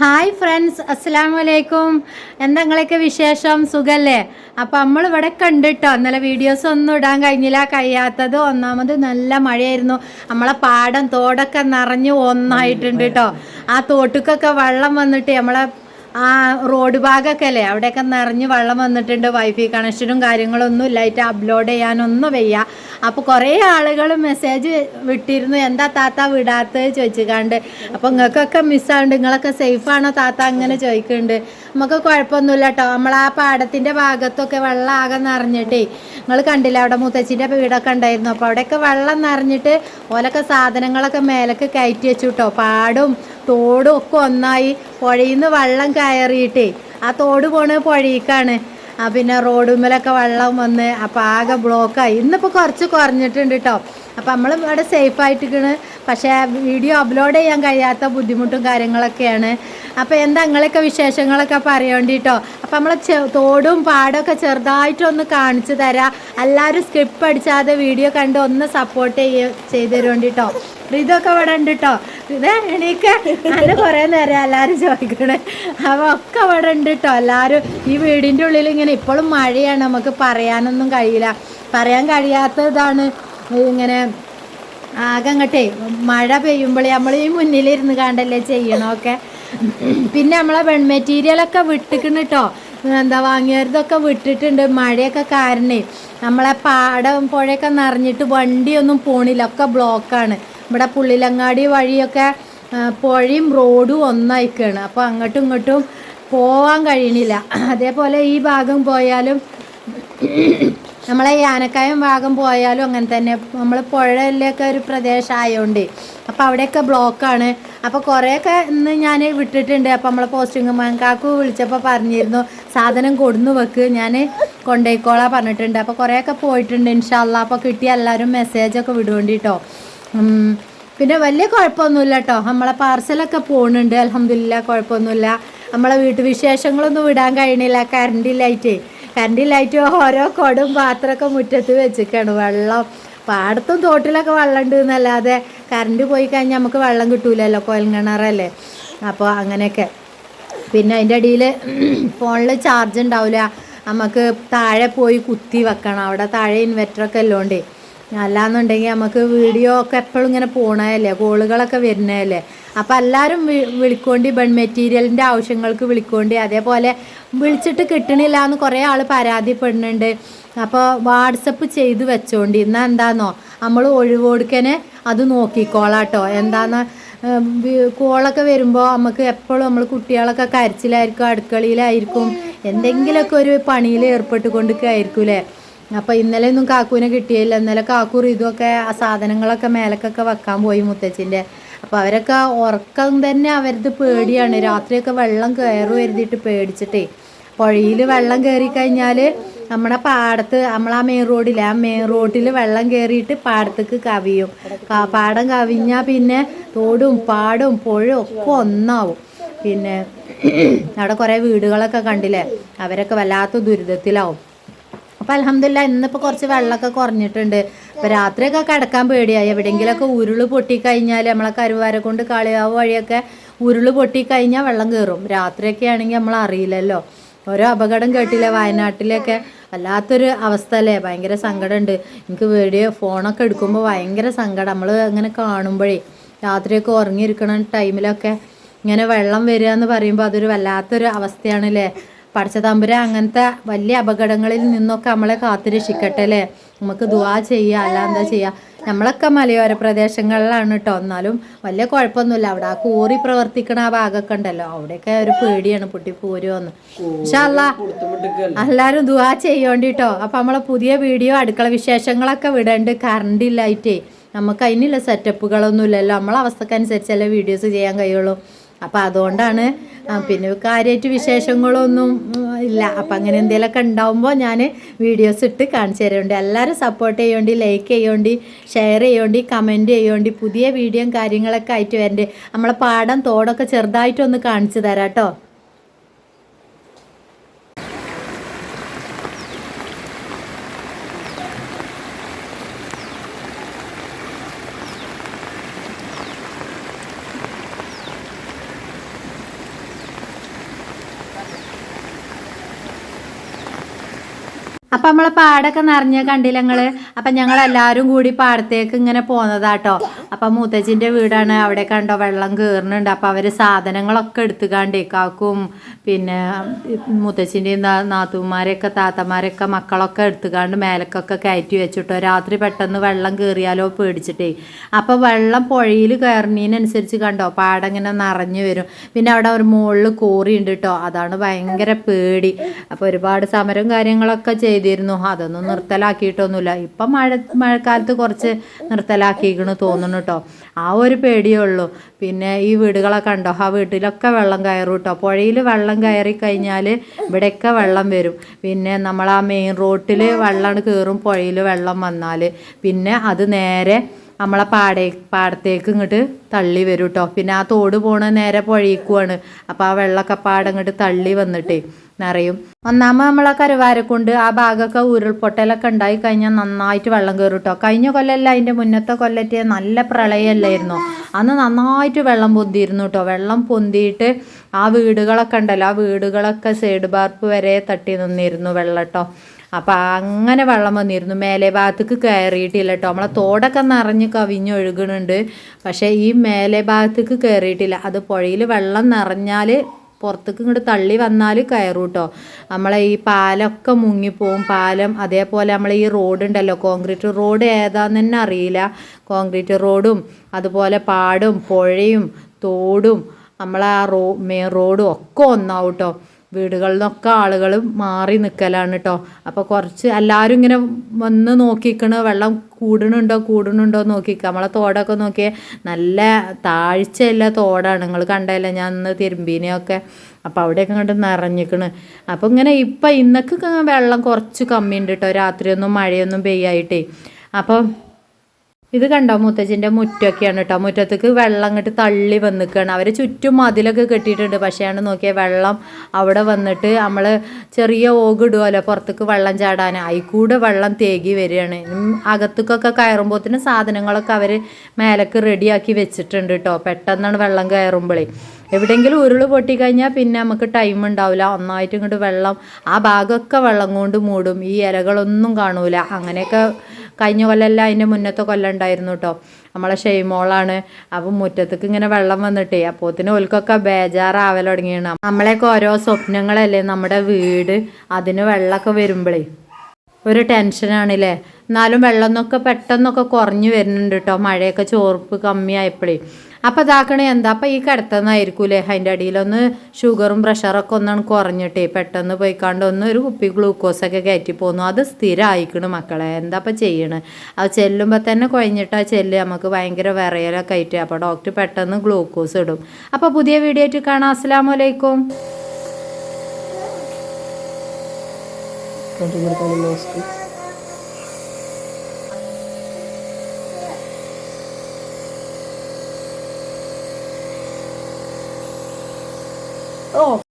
Hi friends അസ്സാം വലൈക്കും എന്താ നിങ്ങളൊക്കെ വിശേഷം? സുഖല്ലേ? അപ്പം നമ്മൾ ഇവിടെ കണ്ടിട്ടോ ഇന്നലെ വീഡിയോസ് ഒന്നും ഇടാൻ കഴിഞ്ഞില്ല കഴിയാത്തത് ഒന്നാമത് നല്ല മഴയായിരുന്നു. നമ്മളെ പാടം തോടൊക്കെ നിറഞ്ഞു ഒന്നായിട്ടുണ്ട് കേട്ടോ ആ തോട്ടുക്കൊക്കെ വെള്ളം വന്നിട്ട് നമ്മളെ ആ റോഡ് ഭാഗമൊക്കെ അല്ലേ അവിടെയൊക്കെ നിറഞ്ഞ് വെള്ളം വന്നിട്ടുണ്ട്. വൈഫൈ കണക്ഷനും കാര്യങ്ങളൊന്നും ഇല്ലായിട്ട് അപ്ലോഡ് ചെയ്യാനൊന്നും വയ്യ. അപ്പോൾ കുറേ ആളുകൾ മെസ്സേജ് വിട്ടിരുന്നു. എന്താ താത്ത വിടാത്തത്? ചോദിച്ചിക്കാണ്ട് അപ്പോൾ നിങ്ങൾക്കൊക്കെ മിസ്സാവുണ്ട് നിങ്ങളൊക്കെ സേഫാണോ താത്ത അങ്ങനെ ചോദിക്കുന്നുണ്ട്. നമുക്ക് കുഴപ്പമൊന്നുമില്ല കേട്ടോ നമ്മൾ ആ പാടത്തിന്റെ ഭാഗത്തൊക്കെ വെള്ളം ആകെ നിറഞ്ഞിട്ടേ നിങ്ങൾ കണ്ടില്ല അവിടെ മുത്തച്ഛന്റെ വീടൊക്കെ ഉണ്ടായിരുന്നു. അപ്പോൾ അവിടെയൊക്കെ വെള്ളം നിറഞ്ഞിട്ട് ഓലൊക്കെ സാധനങ്ങളൊക്കെ മേലക്ക് കയറ്റി വെച്ചു കേട്ടോ പാടും തോടും ഒക്കെ ഒന്നായി പുഴയിൽ നിന്ന് വെള്ളം കയറിയിട്ടേ ആ തോട് പോണ പുഴയിക്കാണ്. ആ പിന്നെ റോഡുമ്മലൊക്കെ വെള്ളം വന്ന് അപ്പം ആകെ ബ്ലോക്കായി ഇന്നിപ്പോൾ കുറച്ച് കുറഞ്ഞിട്ടുണ്ട് കേട്ടോ അപ്പം നമ്മൾ ഇവിടെ സേഫ് ആയിട്ടിരിക്കണ്. പക്ഷേ വീഡിയോ അപ്ലോഡ് ചെയ്യാൻ കഴിയാത്ത ബുദ്ധിമുട്ടും കാര്യങ്ങളൊക്കെയാണ്. അപ്പോൾ എന്താ നിങ്ങളൊക്കെ വിശേഷങ്ങളൊക്കെ പറയേണ്ടിട്ടോ? അപ്പം നമ്മൾ തോടും പാടൊക്കെ ചെറുതായിട്ടൊന്ന് കാണിച്ചു തരാം. എല്ലാവരും സ്കിപ്പ് അടിച്ചാതെ വീഡിയോ കണ്ട് ഒന്ന് സപ്പോർട്ട് ചെയ്യ ചെയ്ത് തരുവേണ്ടിട്ടോ ഇതൊക്കെ ഇവിടെ ഉണ്ട് കേട്ടോ ഇത് എനിക്ക് അത് കുറേ നേരം എല്ലാവരും ചോദിക്കണേ. അപ്പോൾ ഒക്കെ ഇവിടെ ഉണ്ട് കേട്ടോ എല്ലാവരും ഈ വീടിന്റെ ഉള്ളിൽ ഇങ്ങനെ ഇപ്പോഴും മഴയാണ്. നമുക്ക് പറയാനൊന്നും കഴിയില്ല. പറയാൻ കഴിയാത്തതാണ്. ഇങ്ങനെ ആകെ അങ്ങട്ടെ മഴ പെയ്യുമ്പോൾ നമ്മൾ ഈ മുന്നിലിരുന്ന് കണ്ടല്ലേ ചെയ്യണമൊക്കെ പിന്നെ നമ്മളെ വെൺ മെറ്റീരിയലൊക്കെ വിട്ടിക്കണ് കേട്ടോ എന്താ വാങ്ങിയതൊക്കെ വിട്ടിട്ടുണ്ട്. മഴയൊക്കെ കാരണേ നമ്മളെ പാടം പുഴയൊക്കെ നിറഞ്ഞിട്ട് വണ്ടിയൊന്നും പോണില്ല. ഒക്കെ ബ്ലോക്കാണ് ഇവിടെ പുള്ളിലങ്ങാടി വഴിയൊക്കെ പുഴയും റോഡും ഒന്നായിക്കാണ്. അപ്പോൾ അങ്ങോട്ടും ഇങ്ങോട്ടും പോവാൻ കഴിയണില്ല. അതേപോലെ ഈ ഭാഗം പോയാലും നമ്മളെ ആനക്കായം ഭാഗം പോയാലും അങ്ങനെ തന്നെ. നമ്മൾ പുഴയിലൊക്കെ ഒരു പ്രദേശമായതുകൊണ്ട് അപ്പം അപ്പോൾ അവിടെയൊക്കെ ബ്ലോക്കാണ്. അപ്പോൾ കുറേയൊക്കെ ഇന്ന് ഞാൻ വിട്ടിട്ടുണ്ട്. അപ്പോൾ നമ്മളെ പോസ്റ്റിംഗ് കാക്കു വിളിച്ചപ്പോൾ പറഞ്ഞിരുന്നു സാധനം കൊടുന്നു വെക്ക്. ഞാൻ കൊണ്ടുപോയിക്കോളാം പറഞ്ഞിട്ടുണ്ട്. അപ്പോൾ കുറേയൊക്കെ പോയിട്ടുണ്ട് ഇൻഷാല്ല അപ്പോൾ കിട്ടിയ എല്ലാവരും മെസ്സേജൊക്കെ വിടുവേണ്ടിട്ടോ. പിന്നെ വലിയ കുഴപ്പമൊന്നുമില്ല കേട്ടോ നമ്മളെ പാർസലൊക്കെ പോകുന്നുണ്ട് അലഹമില്ല കുഴപ്പമൊന്നുമില്ല. നമ്മളെ വീട്ടുവിശേഷങ്ങളൊന്നും വിടാൻ കഴിയണില്ല. കറണ്ട് ഇല്ലായിട്ട് ഓരോ കൊടും പാത്രമൊക്കെ മുറ്റത്ത് വെച്ചിക്കാണ് വെള്ളം പാടത്തും തോട്ടിലൊക്കെ വെള്ളം ഉണ്ട് എന്നല്ലാതെ കറണ്ട് പോയി കഴിഞ്ഞാൽ നമുക്ക് വെള്ളം കിട്ടൂലല്ലോ കോയൽക്കിണറല്ലേ അപ്പോൾ അങ്ങനെയൊക്കെ. പിന്നെ അതിന്റെ അടിയിൽ ഫോണിൽ ചാർജ് ഉണ്ടാവില്ല നമുക്ക് താഴെ പോയി കുത്തി വെക്കണം. അവിടെ താഴെ ഇൻവെർട്ടറൊക്കെ അല്ലോണ്ടേ അല്ലാന്നുണ്ടെങ്കിൽ നമുക്ക് വീഡിയോ ഒക്കെ എപ്പോഴും ഇങ്ങനെ പോണതല്ലേ കോളുകളൊക്കെ വരുന്നതല്ലേ. അപ്പോൾ എല്ലാവരും വിളിക്കോണ്ടി ബൺ മെറ്റീരിയലിന്റെ ആവശ്യങ്ങൾക്ക് വിളിക്കോണ്ടി. അതേപോലെ വിളിച്ചിട്ട് കിട്ടണില്ല എന്ന് കുറേ ആൾ പരാതിപ്പെടുന്നുണ്ട്. അപ്പോൾ വാട്സപ്പ് ചെയ്ത് വെച്ചോണ്ടി. എന്നാൽ എന്താണെന്നോ നമ്മൾ ഒഴിവോടുക്കനെ അത് നോക്കിക്കോളാട്ടോ. എന്താന്ന്? കോളൊക്കെ വരുമ്പോൾ നമുക്ക് എപ്പോഴും നമ്മൾ കുട്ടികളൊക്കെ കരച്ചിലായിരിക്കും അടുക്കളയിലായിരിക്കും. എന്തെങ്കിലുമൊക്കെ ഒരു പണിയിൽ ഏർപ്പെട്ടുകൊണ്ടിരിക്കുമായിരിക്കൂലേ അപ്പോൾ ഇന്നലെ ഒന്നും കാക്കൂനെ കിട്ടിയില്ല. ഇന്നലെ കാക്കൂർ ഇതൊക്കെ ആ സാധനങ്ങളൊക്കെ മേലക്കൊക്കെ വെക്കാൻ പോയി മുത്തച്ഛന്റെ. അപ്പോൾ അവരൊക്കെ ഉറക്കം തന്നെ അവരത് പേടിയാണ്. രാത്രിയൊക്കെ വെള്ളം കയറും എഴുതിയിട്ട് പേടിച്ചിട്ടേ. പുഴയിൽ വെള്ളം കയറി കഴിഞ്ഞാൽ നമ്മുടെ പാടത്ത് ആ മെയിൻ റോഡിൽ ആ മെയിൻ റോഡിൽ വെള്ളം കയറിയിട്ട് പാടത്തേക്ക് കവിയും. പാടം കവിഞ്ഞാൽ പിന്നെ തോടും പാടും പുഴയും ഒക്കെ ഒന്നാവും. പിന്നെ അവിടെ കുറേ വീടുകളൊക്കെ കണ്ടില്ലേ? അവരൊക്കെ വല്ലാത്ത ദുരിതത്തിലാവും. അപ്പം അലഹമില്ല ഇന്നിപ്പോൾ കുറച്ച് വെള്ളമൊക്കെ കുറഞ്ഞിട്ടുണ്ട്. അപ്പൊ രാത്രിയൊക്കെ കിടക്കാൻ പേടിയായി. എവിടെയെങ്കിലൊക്കെ ഉരുൾ പൊട്ടിക്കഴിഞ്ഞാൽ നമ്മളെ കരുവാരെ കൊണ്ട് കളിയാവ് വഴിയൊക്കെ ഉരുൾ പൊട്ടിക്കഴിഞ്ഞാൽ വെള്ളം കയറും രാത്രിയൊക്കെ ആണെങ്കിൽ നമ്മൾ അറിയില്ലല്ലോ. ഓരോ അപകടം കേട്ടില്ലേ വയനാട്ടിലൊക്കെ. വല്ലാത്തൊരു അവസ്ഥ അല്ലേ ഭയങ്കര സങ്കടമുണ്ട്. എനിക്ക് വീഡിയോ ഫോണൊക്കെ എടുക്കുമ്പോൾ ഭയങ്കര സങ്കടം. നമ്മൾ അങ്ങനെ കാണുമ്പോഴേ രാത്രിയൊക്കെ ഉറങ്ങിയിരിക്കണ ടൈമിലൊക്കെ ഇങ്ങനെ വെള്ളം വരിക എന്ന് പറയുമ്പോൾ അതൊരു വല്ലാത്തൊരു അവസ്ഥയാണല്ലേ. പഠിച്ച തമ്പുര അങ്ങനത്തെ വലിയ അപകടങ്ങളിൽ നിന്നൊക്കെ നമ്മളെ കാത്തു രക്ഷിക്കട്ടെ അല്ലേ? നമുക്ക് ദുവാ ചെയ്യുക അല്ല എന്താ ചെയ്യുക നമ്മളൊക്കെ മലയോര പ്രദേശങ്ങളിലാണ് കേട്ടോ എന്നാലും വലിയ കുഴപ്പമൊന്നുമില്ല. അവിടെ ആ കോറി പ്രവർത്തിക്കണ ആ ഭാഗമൊക്കെ ഉണ്ടല്ലോ. അവിടെയൊക്കെ ഒരു പേടിയാണ്. പൊട്ടി പോരുമെന്ന് പക്ഷെ അല്ല എല്ലാവരും ദുവാ ചെയ്യോണ്ടിട്ടോ അപ്പം നമ്മളെ പുതിയ വീഡിയോ അടുക്കള വിശേഷങ്ങളൊക്കെ വിടണ്ട്. കറണ്ട് ഇല്ലായിട്ടേ. നമുക്ക് അതിനുള്ള സെറ്റപ്പുകളൊന്നും ഇല്ലല്ലോ നമ്മളെ അവസ്ഥക്കനുസരിച്ചല്ലേ വീഡിയോസ് ചെയ്യാൻ കഴിയുള്ളൂ. അപ്പം അതുകൊണ്ടാണ് പിന്നെ കാര്യമായിട്ട് വിശേഷങ്ങളൊന്നും ഇല്ല. അപ്പം അങ്ങനെ എന്തെങ്കിലുമൊക്കെ ഉണ്ടാവുമ്പോൾ ഞാൻ വീഡിയോസ് ഇട്ട് കാണിച്ചു തരുന്നുണ്ട്. എല്ലാവരും സപ്പോർട്ട് ചെയ്യേണ്ടി ലൈക്ക് ചെയ്യേണ്ടി ഷെയർ ചെയ്യേണ്ടി കമന്റ് ചെയ്യേണ്ടി പുതിയ വീഡിയോയും കാര്യങ്ങളൊക്കെ ആയിട്ട് വരണ്ട്. നമ്മളെ പാടം തോടൊക്കെ ചെറുതായിട്ടൊന്ന് കാണിച്ചു തരാം കേട്ടോ അപ്പം നമ്മളെ പാടൊക്കെ നിറഞ്ഞ കണ്ടില്ല ഞങ്ങൾ അപ്പം എല്ലാരും കൂടി പാടത്തേക്ക് ഇങ്ങനെ പോന്നതാട്ടോ. അപ്പം മൂത്തച്ഛന്റെ വീടാണ് അവിടെ കണ്ടോ? വെള്ളം കയറുന്നുണ്ട് അപ്പം അവർ സാധനങ്ങളൊക്കെ എടുത്തുകാണ്ടേ കാക്കും. പിന്നെ മൂത്തച്ഛന്റെയും നാത്തുമാരെയൊക്കെ താത്തമാരെയൊക്കെ മക്കളൊക്കെ എടുത്തുകാണ്ട് മേലക്കൊക്കെ കയറ്റി വെച്ചിട്ടോ. രാത്രി പെട്ടെന്ന് വെള്ളം കയറിയാലോ പേടിച്ചിട്ടേ. അപ്പൊ വെള്ളം പുഴയിൽ കയറുന്നതിനനുസരിച്ച് കണ്ടോ? പാടം ഇങ്ങനെ നിറഞ്ഞു വരും. പിന്നെ അവിടെ ഒരു മുകളിൽ കോറി ഉണ്ട് കേട്ടോ. അതാണ് ഭയങ്കര പേടി. അപ്പോൾ ഒരുപാട് സമരം കാര്യങ്ങളൊക്കെ ചെയ്തിരുന്നു അതൊന്നും നിർത്തലാക്കിയിട്ടൊന്നുമില്ല. ഇപ്പം മഴ മഴക്കാലത്ത് കുറച്ച് നിർത്തലാക്കിയിരിക്കണു തോന്നുന്നു കേട്ടോ ആ ഒരു പേടിയേ ഉള്ളൂ. പിന്നെ ഈ വീടുകളൊക്കെ ഉണ്ടോ ആ വീട്ടിലൊക്കെ വെള്ളം കയറും കേട്ടോ പുഴയിൽ വെള്ളം കയറി കഴിഞ്ഞാൽ ഇവിടെയൊക്കെ വെള്ളം വരും. പിന്നെ നമ്മൾ ആ മെയിൻ റോട്ടിൽ വെള്ളം കയറും പുഴയിൽ വെള്ളം വന്നാൽ പിന്നെ അത് നേരെ നമ്മളെ പാടേ പാടത്തേക്ക് ഇങ്ങോട്ട് തള്ളി വരും കേട്ടോ പിന്നെ ആ തോട് പോണ നേരെ പുഴയിക്കുവാണ് അപ്പോൾ ആ വെള്ളമൊക്കെ പാടം ഇങ്ങോട്ട് തള്ളി വന്നിട്ടേ നിറയും ഒന്നാമ നമ്മളെ കരുവാരക്കൊണ്ട് ആ ഭാഗമൊക്കെ ഉരുൾപൊട്ടലൊക്കെ ഉണ്ടായി കഴിഞ്ഞാൽ നന്നായിട്ട് വെള്ളം കയറും കേട്ടോ കഴിഞ്ഞ കൊല്ലമല്ല അതിന്റെ മുന്നത്തെ കൊല്ലത്തെ നല്ല പ്രളയമല്ലായിരുന്നോ അന്ന് നന്നായിട്ട് വെള്ളം പൊന്തിയിരുന്നു കേട്ടോ. വെള്ളം പൊന്തിയിട്ട് ആ വീടുകളൊക്കെ ഉണ്ടല്ലോ. ആ വീടുകളൊക്കെ സൈഡ് ബാർപ്പ് വരെ തട്ടി നിന്നിരുന്നു വെള്ളം കേട്ടോ. അപ്പം അങ്ങനെ വെള്ളം വന്നിരുന്നു. മേലെ ഭാഗത്തേക്ക് കയറിയിട്ടില്ല കേട്ടോ നമ്മളെ തോടൊക്കെ നിറഞ്ഞ് കവിഞ്ഞൊഴുകുന്നുണ്ട് പക്ഷേ ഈ മേലെ ഭാഗത്തേക്ക് കയറിയിട്ടില്ല. അത് പുഴയിൽ വെള്ളം നിറഞ്ഞാൽ പുറത്തേക്ക് ഇങ്ങോട്ട് തള്ളി വന്നാൽ കയറും കേട്ടോ നമ്മളെ ഈ പാലമൊക്കെ മുങ്ങിപ്പോവും. പാലം അതേപോലെ നമ്മളെ ഈ റോഡ് ഉണ്ടല്ലോ കോൺക്രീറ്റ് റോഡ് ഏതാന്ന് തന്നെ അറിയില്ല. കോൺക്രീറ്റ് റോഡും അതുപോലെ പാടും പുഴയും തോടും നമ്മളെ ആ റോ മെയിൻ റോഡും ഒക്കെ ഒന്നാവും കേട്ടോ വീടുകളിൽ നിന്നൊക്കെ ആളുകൾ മാറി നിൽക്കലാണ് കേട്ടോ അപ്പോൾ കുറച്ച് എല്ലാവരും ഇങ്ങനെ വന്ന് നോക്കിക്കണ് വെള്ളം കൂടണുണ്ടോ കൂടണുണ്ടോ നോക്കിക്ക. നമ്മളെ തോടൊക്കെ നോക്കിയേ നല്ല താഴ്ചയുള്ള തോടാണ്. നിങ്ങൾ കണ്ടല്ലേ ഞാൻ ഇന്ന് തിരുമ്പീനെയൊക്കെ. അപ്പോൾ അവിടെയൊക്കെ കണ്ട് നിറഞ്ഞിക്കണ്. അപ്പോൾ ഇങ്ങനെ ഇപ്പം ഇന്നൊക്കെ വെള്ളം കുറച്ച് കമ്മിയുണ്ട് കേട്ടോ രാത്രിയൊന്നും മഴയൊന്നും പെയ്യായിട്ടേ. അപ്പോൾ ഇത് കണ്ടോ മുത്തച്ഛന്റെ മുറ്റൊക്കെയാണ് കേട്ടോ. മുറ്റത്തേക്ക് വെള്ളം അങ്ങോട്ട് തള്ളി വന്നിക്കുകയാണ് അവർ ചുറ്റും മതിലൊക്കെ കെട്ടിയിട്ടുണ്ട്. പക്ഷേയാണ് നോക്കിയ വെള്ളം അവിടെ വന്നിട്ട് നമ്മൾ ചെറിയ ഓകിടുമല്ലോ പുറത്തേക്ക് വെള്ളം ചാടാൻ. അതിൽ വെള്ളം തേകി വരികയാണ്. അകത്തേക്കൊക്കെ കയറുമ്പോഴത്തേനും സാധനങ്ങളൊക്കെ അവർ മേലക്ക് റെഡിയാക്കി വെച്ചിട്ടുണ്ട് കേട്ടോ. പെട്ടെന്നാണ് വെള്ളം കയറുമ്പോഴേ എവിടെയെങ്കിലും ഉരുൾ പൊട്ടിക്കഴിഞ്ഞാൽ പിന്നെ നമുക്ക് ടൈം ഉണ്ടാവില്ല ഒന്നായിട്ട് ഇങ്ങോട്ട് വെള്ളം ആ ഭാഗമൊക്കെ വെള്ളം കൊണ്ട് മൂടും. ഈ ഇലകളൊന്നും കാണൂല. അങ്ങനെയൊക്കെ കഴിഞ്ഞ കൊല്ലമല്ല അതിന്റെ മുന്നത്തെ കൊല്ലം ഉണ്ടായിരുന്നു കേട്ടോ നമ്മളെ ഷെയ്മോളാണ്. അപ്പം മുറ്റത്തേക്ക് ഇങ്ങനെ വെള്ളം വന്നിട്ട് വന്നിട്ടേ അപ്പോത്തിന് ഓൽക്കൊക്കെ ബേജാറാവൽ തുടങ്ങിയാണ്. നമ്മളെയൊക്കെ ഓരോ സ്വപ്നങ്ങളല്ലേ നമ്മുടെ വീട് അതിന് വെള്ളമൊക്കെ വരുമ്പോഴേ ഒരു ടെൻഷനാണല്ലേ എന്നാലും വെള്ളം എന്നൊക്കെ പെട്ടെന്നൊക്കെ കുറഞ്ഞു വരുന്നുണ്ട് കേട്ടോ മഴയൊക്കെ ചോർപ്പ് കമ്മിയായപ്പോഴേ അപ്പം ഇതാക്കണേ എന്താ? അപ്പം ഈ കിടത്തുന്നതായിരിക്കൂലേ അതിന്റെ അടിയിലൊന്ന് ഷുഗറും പ്രഷറൊക്കെ ഒന്നാണ് കുറഞ്ഞിട്ടേ പെട്ടെന്ന് പോയിക്കാണ്ട് ഒന്ന് ഒരു കുപ്പി ഗ്ലൂക്കോസൊക്കെ കയറ്റി പോന്നു. അത് സ്ഥിരമായിക്കണ് മക്കളെ. എന്താ അപ്പം ചെയ്യണേ? അത് ചെല്ലുമ്പോൾ തന്നെ കുഴഞ്ഞിട്ട് ആ ചെല്ല് നമുക്ക് ഭയങ്കര വിറയലൊക്കെ ആയിട്ട് അപ്പോൾ ഡോക്ടർ പെട്ടെന്ന് ഗ്ലൂക്കോസ് ഇടും. അപ്പോൾ പുതിയ വീഡിയോ ആയിട്ട് കാണാം. അസ്സാം വലൈക്കും കാട്ടി കൊടുക്കാനും മാസ്ക് Oh.